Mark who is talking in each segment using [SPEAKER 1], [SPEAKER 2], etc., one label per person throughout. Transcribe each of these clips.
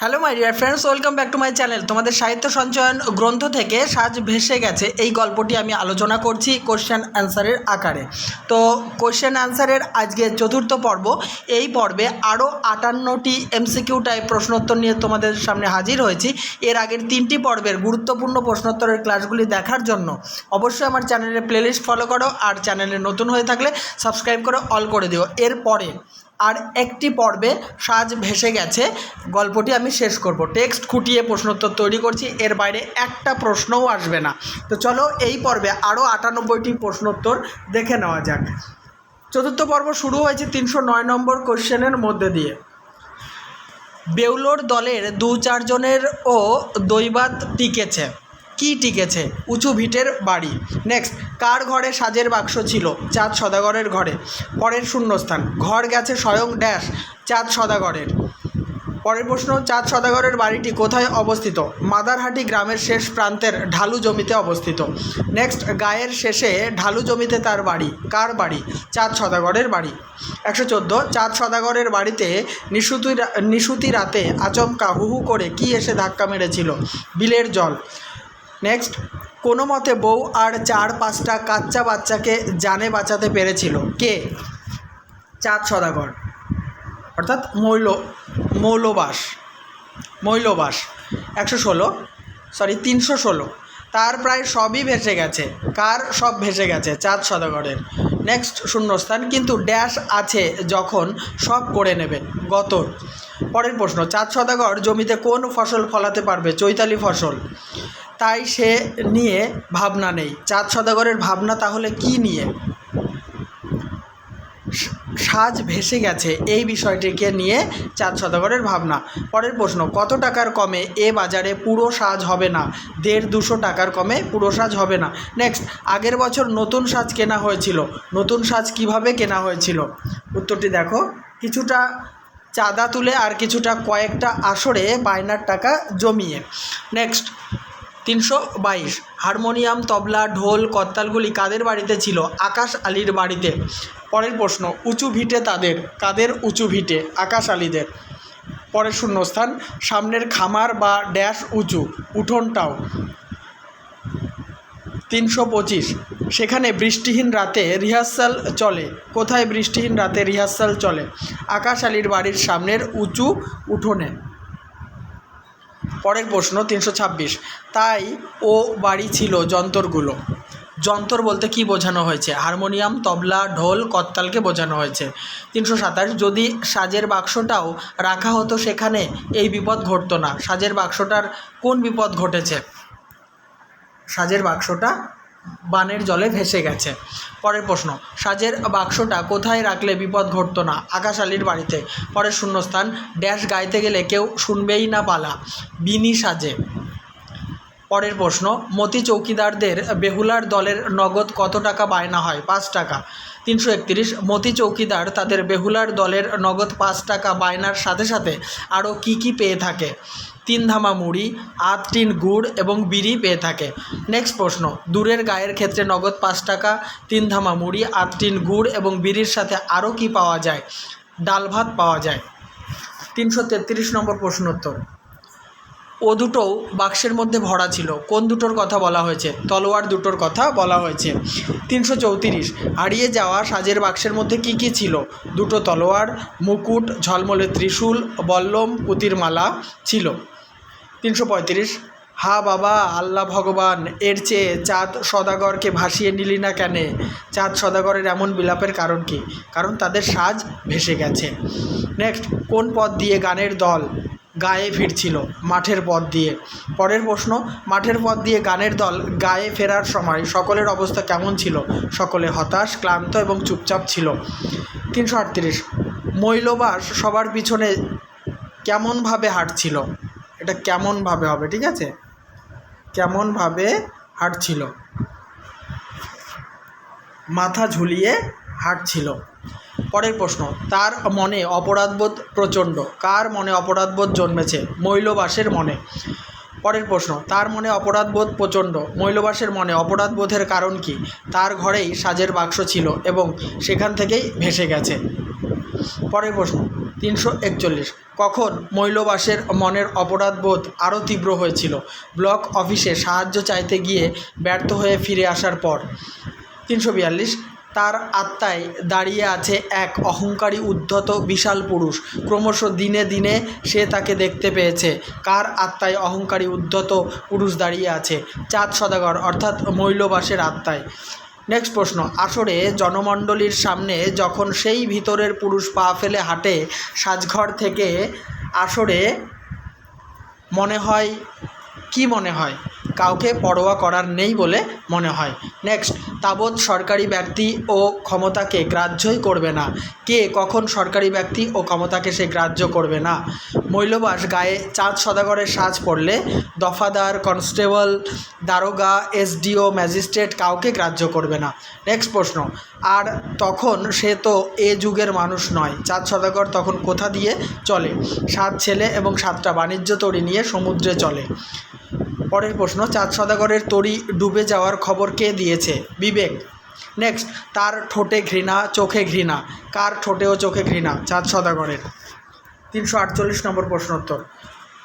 [SPEAKER 1] Hello my dear friends welcome back to my channel তোমাদের সাহিত্য সঞ্চয়ন গ্রন্থ থেকে সাজ ভেসে গেছে এই গল্পটি আমি আলোচনা করছি কোশ্চেন অ্যান্সারের আকারে। তো কোশ্চেন অ্যান্সারের আজকে চতুর্থ পর্ব। এই পর্বে আরও আটান্নটি এমসিকিউ টাইপ প্রশ্নোত্তর নিয়ে তোমাদের সামনে হাজির হয়েছি। এর আগের তিনটি পর্বের গুরুত্বপূর্ণ প্রশ্নোত্তরের ক্লাসগুলি দেখার জন্য অবশ্যই আমার চ্যানেলের প্লেলিস্ট ফলো করো আর চ্যানেলে নতুন হয়ে থাকলে সাবস্ক্রাইব করে অল করে দিও। এরপরে আর একটি পর্বে সাজ ভেসে গেছে। গল্পটি আমি শেষ করব। টেক্সট খুঁটিয়ে প্রশ্নোত্তর তৈরি করছি। এর বাইরে একটা প্রশ্নও আসবে না। তো চলো এই পর্বে আরও আটানব্বইটি প্রশ্নোত্তর দেখে নেওয়া যাক। চতুর্থ পর্ব শুরু হয়েছে তিনশো নয় নম্বর কোশ্চেনের মধ্যে দিয়ে। বেউলোর দলের দু চারজনেরও দৈবাত টিকেছে। কি টিকেছে? উঁচু ভিটের বাড়ি। নেক্সট কার ঘরে সাজের বাক্স ছিল? চাঁদ সদাগরের ঘরে। পরের শূন্যস্থান, ঘর গেছে স্বয়ং ড্যাশ, চাঁদ সদাগরের। পরের প্রশ্ন, চাঁদ সদাগরের বাড়িটি কোথায় অবস্থিত? মাদারহাটি গ্রামের শেষ প্রান্তের ঢালু জমিতে অবস্থিত। নেক্সট গায়ের শেষে ঢালু জমিতে তার বাড়ি। কার বাড়ি? চাঁদ সদাগরের বাড়ি। একশো চোদ্দ, চাঁদ সদাগরের বাড়িতে নিশুতি নিশুতি রাতে আচমকা হুহু করে কি এসে ধাক্কা মেরেছিল? বিলের জল। নেক্সট কোনো মতে বউ আর চার পাঁচটা কাচ্চা বাচ্চাকে জানে বাঁচাতে পেরেছিল। কে? চাঁদ সদাগর। অর্থাৎ মৌল, মৌলবাস। মৌলবাস। একশো ষোলো। সরি তিনশো ষোলো। তার প্রায় সবই ভেসে গেছে। কার সব ভেসে গেছে? চাঁদ সদাগরের। নেক্সট শূন্যস্থান। কিন্তু ড্যাশ আছে যখন সব করে নেবেন গত পরের প্রশ্ন, চাঁদ সদাগর জমিতে কোন ফসল ফলাতে পারবে? চৈতালি ফসল। তাই সে নিয়ে ভাবনা নেই। চাঁদ সদাগরের ভাবনা তাহলে কি নিয়ে? সাজ ভেসে গেছে এই বিষয়টিকে নিয়ে চাঁদ সদাগরের ভাবনা। পরের প্রশ্ন, কত টাকার কমে এ বাজারে পুরো সাজ হবে না? দেড় দুশো টাকার কমে পুরো সাজ হবে না। নেক্সট, আগের বছর নতুন সাজ কেনা হয়েছিল। নতুন সাজ কীভাবে কেনা হয়েছিল? উত্তরটি দেখো, কিছুটা চাঁদা তুলে আর কিছুটা কয়েকটা আসরে বায়নার টাকা জমিয়ে। নেক্সট তিনশো বাইশ। হারমোনিয়াম, তবলা, ঢোল, করতালগুলি কাদের বাড়িতে ছিল? আকাশ আলীর বাড়িতে। পরের প্রশ্ন, উঁচু ভিটে তাদের? কাদের উঁচু ভিটে? আকাশ আলীদের। পরের শূন্যস্থান, সামনের খামার বা ড্যাশ উঁচু উঠোনটাও তিনশো পঁচিশ। সেখানে বৃষ্টিহীন রাতে রিহার্সাল চলে। কোথায় বৃষ্টিহীন রাতে রিহার্সাল চলে? আকাশ আলীর বাড়ির সামনের উঁচু উঠোনে। পরের প্রশ্ন তিনশো ছাব্বিশ। তাই ও বাড়ি ছিল যন্তরগুলো। যন্তর বলতে কি বোঝানো হয়েছে? হারমোনিয়াম, তবলা, ঢোল করতালকে বোঝানো হয়েছে। তিনশো সাতাশ, যদি সাজের বাক্সটাও রাখা হতো সেখানে এই বিপদ ঘটতো না। সাজের বাক্সটার কোন বিপদ ঘটেছে? সাজের বাক্সটা বানের জলে ভেসে গেছে। পরের প্রশ্ন, সাজের বাক্সটা কোথায় রাখলে বিপদ ঘটতো না? আকাশ আলীর বাড়িতে। পরের শূন্যস্থান, ড্যাশ গাইতে গেলে কেউ শুনবেই না পালা। বিনি সাজে। পরের প্রশ্ন, মতি চৌকিদারদের বেহুলার দলের নগদ কত টাকা বায়না হয়? পাঁচ টাকা। তিনশো একত্রিশ, মতি চৌকিদার তাদের বেহুলার দলের নগদ পাঁচ টাকা বায়নার সাথে সাথে আরও কি কি পেয়ে থাকে? তিন ধামা মুড়ি আট টিন গুড় এবং বিড়ি পেয়ে থাকে। নেক্সট প্রশ্ন, দূরের গায়ের ক্ষেত্রে নগদ পাঁচ টাকা, তিন ধামা মুড়ি আট টিন গুড় এবং বিড়ির সাথে আরও কি পাওয়া যায়? ডাল ভাত পাওয়া যায়। তিনশো তেত্রিশ নম্বর প্রশ্নোত্তর। ও দুটোও বাক্সের মধ্যে ভরা ছিল। কোন দুটোর কথা বলা হয়েছে? তলোয়ার দুটোর কথা বলা হয়েছে। তিনশো চৌত্রিশ। হারিয়ে যাওয়া সাজের বাক্সের মধ্যে কি কি ছিল? দুটো তলোয়ার, মুকুট ঝলমলে ত্রিশূল, বল্লম, পুতির মালা ছিল। তিনশো পঁয়ত্রিশ। হা বাবা, আল্লাহ ভগবান, এর চেয়ে চাঁদ সদাগরকে ভাসিয়ে নিলি না কেন? চাঁদ সদাগরের এমন বিলাপের কারণ কি? কারণ তাদের সাজ ভেসে গেছে। নেক্সট, কোন পথ দিয়ে গানের দল? গায়ে ফিরছিল মাঠের পথ দিয়ে। পরের প্রশ্ন, মাঠের পথ দিয়ে গানের দল গায়ে ফেরার সময় সকলের অবস্থা কেমন ছিল? সকলে হতাশ, ক্লান্ত এবং চুপচাপ ছিল। তিনশো আটত্রিশ, মৈলবাস সবার পিছনে কেমনভাবে হাঁটছিল? এটা কেমনভাবে হবে, ঠিক আছে? কেমনভাবে হাঁটছিল? মাথা ঝুলিয়ে হাঁটছিল। পরের প্রশ্ন, তার মনে অপরাধবোধ প্রচণ্ড, কার মনে অপরাধবোধ জন্মেছে? মৈলবাসের মনে। পরের প্রশ্ন, তার মনে অপরাধবোধ প্রচণ্ড, মৈলবাসের মনে অপরাধবোধের কারণ কি? তার ঘরেই সাজের বাক্স ছিল এবং সেখান থেকেই ভেসে গেছে। পরের প্রশ্ন, তিনশো একচল্লিশ, কখন মৈলবাসের মনের অপরাধবোধ আরও তীব্র হয়েছিল? ব্লক অফিসে সাহায্য চাইতে গিয়ে ব্যর্থ হয়ে ফিরে আসার পর। তিনশো বিয়াল্লিশ তার আত্মায় দাঁড়িয়ে আছে এক অহংকারী উদ্ধত বিশাল পুরুষ। ক্রমশ দিনে দিনে সে তাকে দেখতে পেয়েছে। কার আত্মায় অহংকারী উদ্ধত পুরুষ দাঁড়িয়ে আছে? চাঁদ সদাগর, অর্থাৎ মৈলবাসের আত্মায়। নেক্সট প্রশ্ন, আসরে জনমণ্ডলীর সামনে যখন সেই ভিতরের পুরুষ পা ফেলে হাঁটে, সাজঘর থেকে আসরে মনে হয়, কি মনে হয়? কাউকে পরোয়া করার নেই বলে মনে হয়। নেক্সট তাবৎ সরকারি ব্যক্তি ও ক্ষমতাকে গ্রাহ্যই করবে না। কে, কখন সরকারি ব্যক্তি ও ক্ষমতাকে সে গ্রাহ্য করবে না? মৈলবাস গায়ে চাঁদ সদাগরের সাজ পড়লে দফাদার, কনস্টেবল, দারোগা, এসডিও, ম্যাজিস্ট্রেট কাউকে গ্রাহ্য করবে না। নেক্সট প্রশ্ন, আর তখন সে তো এ যুগের মানুষ নয়। চাঁদ সদাগর তখন কোথা দিয়ে চলে? সাত ছেলে এবং সাতটা বাণিজ্য তরী নিয়ে সমুদ্রে চলে। পরের প্রশ্ন চাঁদ সদাগরের তরি ডুবে যাওয়ার খবর কে দিয়েছে? বিবেক। নেক্সট, তার ঠোঁটে ঘৃণা, চোখে ঘৃণা। কার ঠোঁটে ও চোখে ঘৃণা? চাঁদ সদাগরের। তিনশো আটচল্লিশ নম্বর প্রশ্নোত্তর।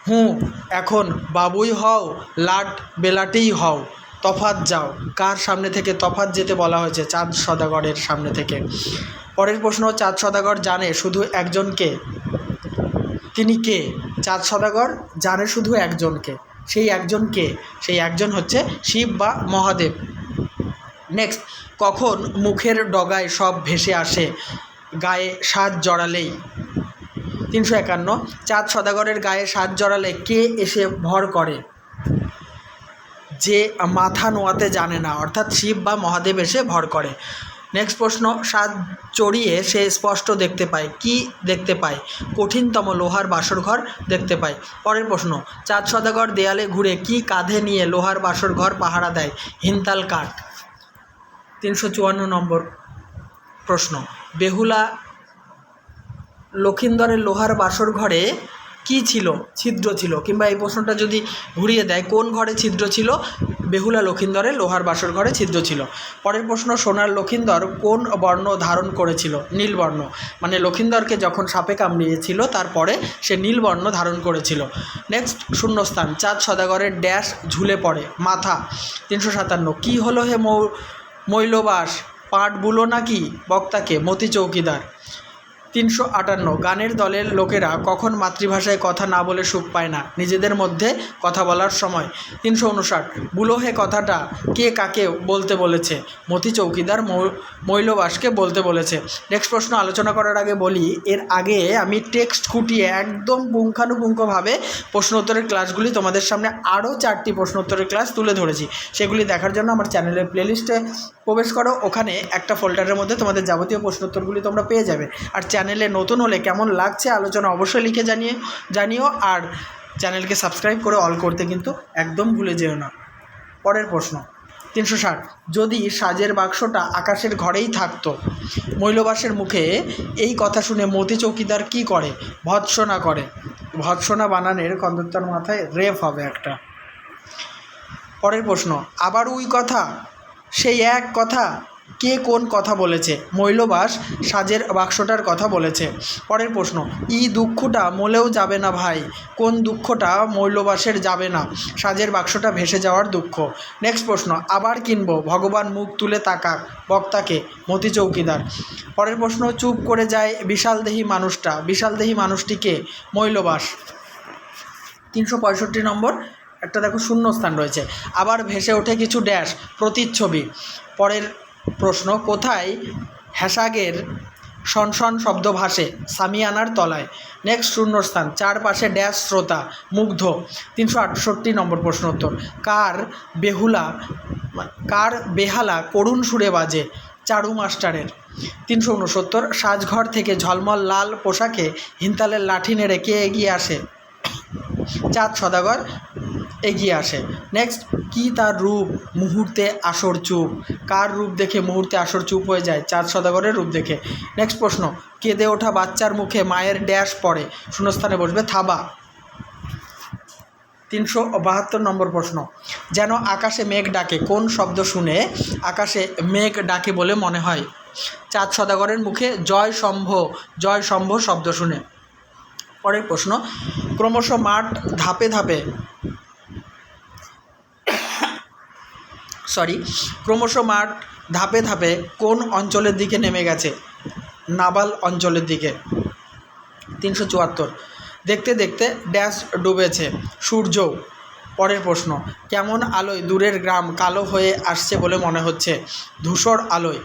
[SPEAKER 1] হুঁ, এখন বাবুই হও, লাট বেলাটেই হও তফাত যাও। কার সামনে থেকে তফাত যেতে বলা হয়েছে? চাঁদ সদাগরের সামনে থেকে। পরের প্রশ্ন, চাঁদ সদাগর জানে শুধু একজনকে তিনি কে? চাঁদ সদাগর জানে শুধু একজনকে সেই একজন কে? সেই একজন হচ্ছে শিব বা মহাদেব। নেক্সট কখন মুখের ডগায় সব ভেসে আসে? গায়ে সাজ জড়ালেই। তিনশো একান্ন। চাঁদ সদাগরের গায়ে সাজ জড়ালে কে এসে ভর করে? যে মাথা নোয়াতে জানে না, অর্থাৎ শিব বা মহাদেব এসে ভর করে। নেক্সট প্রশ্ন সাজ চড়িয়ে সে স্পষ্ট দেখতে পায়, কি দেখতে পায়? কঠিনতম লোহার বাসরঘর দেখতে পায়। পরের প্রশ্ন, চাঁদ সদাগর দেয়ালে ঘুরে কি কাঁধে নিয়ে লোহার বাসরঘর পাহারা দেয়? হিনতাল কাঠ। তিনশো চুয়ান্ন নম্বর প্রশ্ন, বেহুলা লক্ষিন্দরের লোহার বাসর ঘরে কি ছিল? ছিদ্র ছিল। কিংবা এই প্রশ্নটা যদি ঘুরিয়ে দেয়, কোন ঘরে ছিদ্র ছিল? বেহুলা লক্ষিন্দরের লোহার বাসর ঘরে ছিদ্র ছিল। পরের প্রশ্ন, সোনার লক্ষিন্দর কোন বর্ণ ধারণ করেছিল? নীলবর্ণ মানে লক্ষিন্দরকে যখন সাপে কামড়িয়েছিল, তারপরে সে নীলবর্ণ ধারণ করেছিল। নেক্সট, শূন্যস্থান। চাঁদ সদাগরের ড্যাশ ঝুলে পড়ে। মাথা, তিনশো সাতান্ন। কী হলো হে মৌ, মৈলবাস? পাট বুলো নাকি বক্তাকে? মতি চৌকিদার। তিনশো আটান্ন। গানের দলের লোকেরা কখন মাতৃভাষায় কথা না বলে সুখ পায় না? নিজেদের মধ্যে কথা বলার সময়। তিনশো উনষাট। বুলোহে কথাটা কে কাকে বলতে বলেছে? মতি চৌকিদার মৈলবাসকে বলতে বলেছে। নেক্সট প্রশ্ন আলোচনা করার আগে বলি, এর আগে আমি টেক্সট খুঁটিয়ে একদম পুঙ্খানুপুঙ্খভাবে প্রশ্নোত্তরের ক্লাসগুলি তোমাদের সামনে আরও চারটি প্রশ্নোত্তরের ক্লাস তুলে ধরেছি। সেগুলি দেখার জন্য আমার চ্যানেলের প্লেলিস্টে প্রবেশ করো, ওখানে একটা ফোল্ডারের মধ্যে তোমাদের যাবতীয় প্রশ্ন উত্তরগুলি তোমরা পেয়ে যাবে। আর চ্যানেলে নতুন হলে কেমন লাগছে আলোচনা অবশ্যই লিখে জানিয়ে, জানিও। আর চ্যানেলকে সাবস্ক্রাইব করে অল করতে কিন্তু একদম ভুলে যেও না। পরের প্রশ্ন, তিনশো ষাট। যদি সাজের বাক্সটা আকাশের ঘরেই থাকতো, মৈলবাসের মুখে এই কথা শুনে মতি চৌকিদার কি করে? ভৎসনা করে। ভৎসনা বানানের কন্দত্তার মাথায় রেপ হবে একটা। পরের প্রশ্ন, আবার ওই কথা সেই এক কথা কে কোন কথা বলেছে? মৈলবাস সাজের বাক্সটার কথা বলেছে। পরের প্রশ্ন, ই দুঃখটা মলেও যাবে না ভাই। কোন দুঃখটা মৈলবাসের যাবে না? সাজের বাক্সটা ভেসে যাওয়ার দুঃখ। নেক্সট প্রশ্ন, আবার কিনব? ভগবান মুখ তুলে তাকাক বক্তাকে মতি চৌকিদার। পরের প্রশ্ন, চুপ করে যায় বিশালদেহী মানুষটা। বিশালদেহী মানুষটিকে মৈলবাস। তিনশো পঁয়ষট্টি নম্বর একটা দেখো শূন্যস্থান রয়েছে। আবার ভেসে ওঠে কিছু ড্যাশ প্রতিচ্ছবি। পরের প্রশ্ন, কোথায় হ্যাশাগের সনসন শব্দ ভাসে সামিয়ানার তলায়? নেক্সট শূন্যস্থান, চারপাশে ড্যাশ শ্রোতা, মুগ্ধ। তিনশো আটষট্টি নম্বর প্রশ্ন উত্তর। কার বেহুলা, কার বেহালা করুণ সুরে বাজে চারু মাস্টারের? তিনশো উনসত্তর, সাজঘর থেকে ঝলমল লাল পোশাকে হিনতালের লাঠি নেড়ে কে এগিয়ে আসে? চাঁদ সদাগর এগিয়ে আসে। নেক্সট কি তার রূপ? মুহূর্তে আসর চুপ। কার রূপ দেখে মুহূর্তে আসর চুপ হয়ে যায়? চাঁদ সদাগরের রূপ দেখে। নেক্সট প্রশ্ন, কেঁদে ওঠা বাচ্চার মুখে মায়ের ড্যাশ পড়ে? শূন্যস্থানে বসবে থাবা। তিনশো বাহাত্তর নম্বর প্রশ্ন, যেন আকাশে মেঘ ডাকে, কোন শব্দ শুনে আকাশে মেঘ ডাকে বলে মনে হয়? চাঁদ সদাগরের মুখে জয় শম্ভ জয় শম্ভ শব্দ শুনে। পরের প্রশ্ন, ক্রমশ মাঠ ধাপে ধাপে সরি ক্রমশ মাঠ ধাপে ধাপে কোন অঞ্চলের দিকে নেমে গেছে? নাবাল অঞ্চলের দিকে। তিনশো চুয়াত্তর। দেখতে দেখতে ড্যাশ ডুবেছে। সূর্য, পরের প্রশ্ন, কেমন আলোয় দূরের গ্রাম কালো হয়ে আসছে বলে মনে হচ্ছে? ধূসর আলোয়।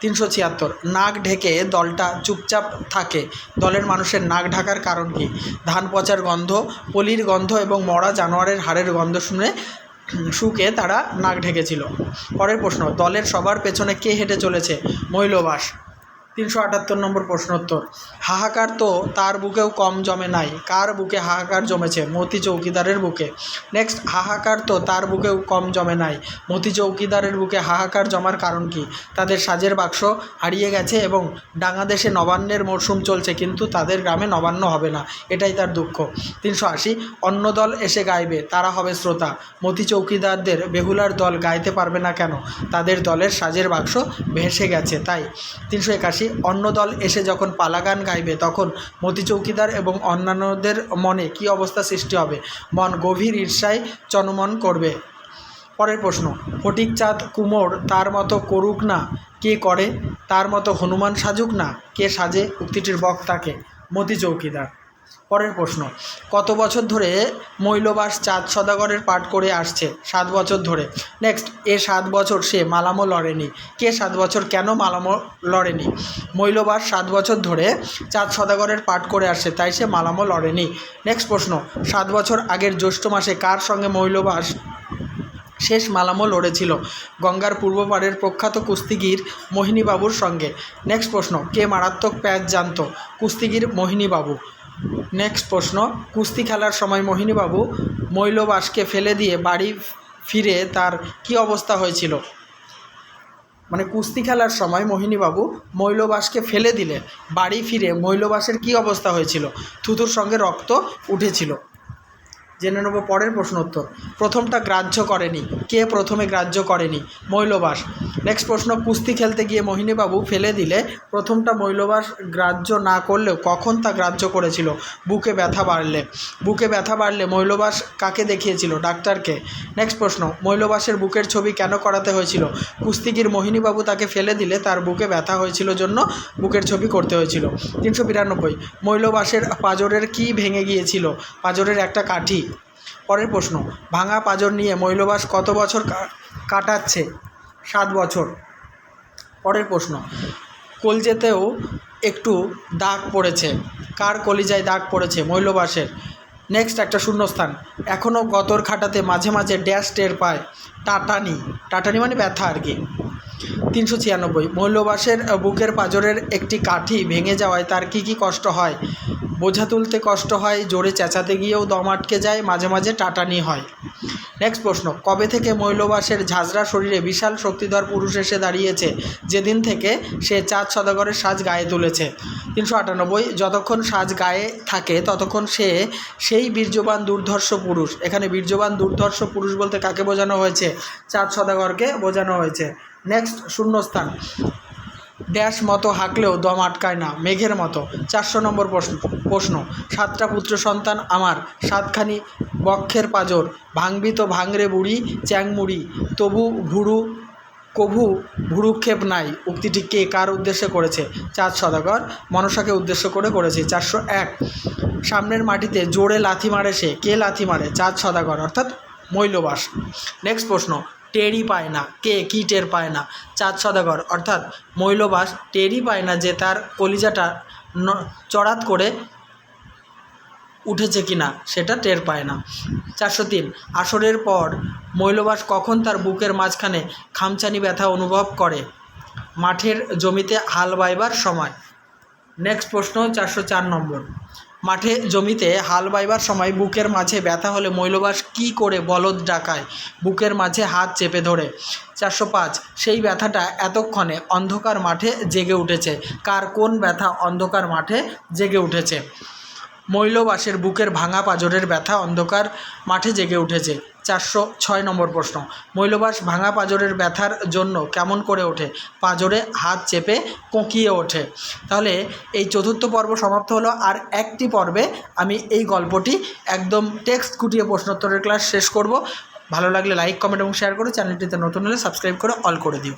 [SPEAKER 1] তিনশো ছিয়াত্তর। নাক ঢেকে দলটা চুপচাপ থাকে। দলের মানুষের নাক ঢাকার কারণ কি? ধান পচার গন্ধ, পলির গন্ধ এবং মরা জানোয়ারের হাড়ের গন্ধ শুনে শুকে তারা নাক ঢেকেছিল। পরের প্রশ্ন দলের সবার পেছনে কে হেঁটে চলেছে? মৈলবাস। তিনশো আটাত্তর নম্বর প্রশ্নোত্তর। হাহাকার তো তার বুকেও কম জমে নাই। কার বুকে হাহাকার জমেছে? মতি চৌকিদারের বুকে। নেক্সট, হাহাকার তো তার বুকেও কম জমে নাই। মতি চৌকিদারের বুকে হাহাকার জমার কারণ কি? তাদের সাজের বাক্স হারিয়ে গেছে এবং ডাঙাদেশে নবান্নের মরশুম চলছে, কিন্তু তাদের গ্রামে নবান্ন হবে না। এটাই তার দুঃখ। তিনশো আশি, অন্য দল এসে গাইবে, তারা হবে শ্রোতা। মতি চৌকিদারদের বেহুলার দল গাইতে পারবে না কেন? তাদের দলের সাজের বাক্স ভেসে গেছে, তাই। তিনশো একাশি অন্য দল এসে যখন পালাগান গাইবে, তখন মতি চৌকিদার এবং অন্যান্যদের মনে কি অবস্থা সৃষ্টি হবে? মন গভীর ঈর্ষায় চনমন করবে। পরের প্রশ্ন ফটিক চাঁদ কুমোর তার মতো করুক না? কে করে? তার মতো হনুমান সাজুক না? কে সাজে? উক্তিটির বক্তাকে, মতি চৌকিদার। পরের প্রশ্ন, কত বছর ধরে মৈলবাস চাঁদ সদাগরের পাঠ করে আসছে? সাত বছর ধরে। নেক্সট এ সাত বছর সে মালামো লড়েনি। কে সাত বছর, কেন মালামো লড়েনি? মৈলবাস সাত বছর ধরে চাঁদ সদাগরের পাঠ করে আসছে, তাই সে মালামো লড়েনি। নেক্সট প্রশ্ন, সাত বছর আগের জ্যৈষ্ঠ মাসে কার সঙ্গে মৈলবাস শেষ মালামো লড়েছিল? গঙ্গার পূর্ব পাড়ের প্রখ্যাত কুস্তিগির মোহিনীবাবুর সঙ্গে। নেক্সট প্রশ্ন, কে মারাত্মক প্যাচ জানত? কুস্তিগির মোহিনীবাবু। নেক্সট প্রশ্ন, কুস্তি খেলার সময় মোহিনীবাবু মৈলবাসকে ফেলে দিয়ে বাড়ি ফিরে তার কি অবস্থা হয়েছিল? মানে কুস্তি খেলার সময় মোহিনীবাবু মৈলবাসকে ফেলে দিলে বাড়ি ফিরে মৈলবাসের কি অবস্থা হয়েছিল? থুতুর সঙ্গে রক্ত উঠেছিল। জেনে নেব পরের প্রশ্ন উত্তর। প্রথমটা গ্রাহ্য করেনি। কে প্রথমে গ্রাহ্য করেনি? মৈলবাস। নেক্সট প্রশ্ন, কুস্তি খেলতে গিয়ে মোহিনীবাবু ফেলে দিলে প্রথমটা মৈলবাস গ্রাহ্য না করলেও কখন তা গ্রাহ্য করেছিল? বুকে ব্যথা বাড়লে। বুকে ব্যথা বাড়লে মৈলবাস কাকে দেখিয়েছিল? ডাক্তারকে। নেক্সট প্রশ্ন, মৈলবাসের বুকের ছবি কেন করাতে হয়েছিল? কুস্তিগির মোহিনীবাবু তাকে ফেলে দিলে তার বুকে ব্যথা হয়েছিল জন্য বুকের ছবি করতে হয়েছিল। তিনশো বিরানব্বই, মৈলবাসের পাজরের কি ভেঙে গিয়েছিল? পাজরের একটা কাঠি। পরের প্রশ্ন, ভাঙা পাঁজর নিয়ে মৈলবাস কত বছর কাটাচ্ছে? সাত বছর। পরের প্রশ্ন কলজেতেও একটু দাগ পড়েছে। কার কলিজায় দাগ পড়েছে মৈলবাসের নেক্সট একটা শূন্যস্থান এখনও গতর খাটাতে মাঝে মাঝে ড্যাশ টের পায়। টাটানি টাটানি মানে ব্যথা আর কি। তিনশো ছিয়ানব্বই। মৈলবাসের বুকের পাঁজরের একটি কাঠি ভেঙে যাওয়ায় তার কি কি কষ্ট হয়? বোঝা তুলতে কষ্ট হয়, জোরে চেঁচাতে গিয়েও দম আটকে যায়, মাঝে মাঝে টাটানি হয়। নেক্সট প্রশ্ন, কবে থেকে মৈলবাসের ঝাঁঝরা শরীরে বিশাল শক্তিধর পুরুষ এসে দাঁড়িয়েছে? যেদিন থেকে সে চাঁদ সদাগরের সাজ গায়ে তুলেছে। তিনশো আটানব্বই, যতক্ষণ সাজ গায়ে থাকে, ততক্ষণ সে সেই বীর্যবান দুর্ধর্ষ পুরুষ। এখানে বীর্যবান দুর্ধর্ষ পুরুষ বলতে কাকে বোঝানো হয়েছে? চাঁদ সদাগরকে বোঝানো হয়েছে। নেক্সট শূন্যস্থান। ড্যাশ মতো হাঁকলেও দম আটকায় না, মেঘের মতো। চারশো নম্বর প্রশ্ন প্রশ্ন, সাতটা পুত্র সন্তান আমার, সাতখানি বক্ষের পাজর, ভাঙবি তো ভাঙরে বুড়ি, চ্যাংমুড়ি, তবু ভুরু, কভু ভুরুক্ষেপ নাই। উক্তিটি কে কার উদ্দেশ্যে করেছে? চাঁদ সদাগর, মনসাকে উদ্দেশ্য করে করেছে। চারশো এক, সামনের মাটিতে জোরে লাথি মারে সে, কে লাথি মারে? চাঁদ সদাগর, অর্থাৎ মৈলবাস। নেক্সট প্রশ্ন টেরই পায় না। কে কি টের পায় না? চাঁদ সদাগর। অর্থাৎ মৈলবাস টেরই পায় না যে তার কলিজাটা চড়াত করে উঠেছে কিনা, সেটা টের পায় না। চারশো তিন। আসরের পর মৈলবাস কখন তার বুকের মাঝখানে খামচানি ব্যথা অনুভব করে? মাঠের জমিতে হাল বাইবার সময়। নেক্সট প্রশ্ন, চারশো চার নম্বর। মাঠে জমিতে হাল বাইবার সময় বুকের মাঝে ব্যথা হলে মৈলবাস কি করে বলদ ডাকায়? বুকের মাঝে হাত চেপে ধরে। চারশো পাঁচ। সেই ব্যথাটা এতক্ষণে অন্ধকার মাঠে জেগে উঠেছে। কার কোন ব্যথা অন্ধকার মাঠে জেগে উঠেছে? মৈলবাসের বুকের ভাঙা পাজরের ব্যথা অন্ধকার মাঠে জেগে উঠেছে। চারশো ছয় নম্বর প্রশ্ন, মৈলবাস ভাঙা পাঁজরের ব্যথার জন্য কেমন করে ওঠে? পাঁজরে হাত চেপে কোঁকিয়ে ওঠে। তাহলে এই চতুর্থ পর্ব সমাপ্ত হলো, আর একটি পর্বে আমি এই গল্পটি একদম টেক্সট কুটিয়ে প্রশ্নোত্তরের ক্লাস শেষ করব। ভালো লাগলে লাইক, কমেন্ট এবং শেয়ার করে চ্যানেলটিতে নতুন হলে সাবস্ক্রাইব করে অল করে দিও।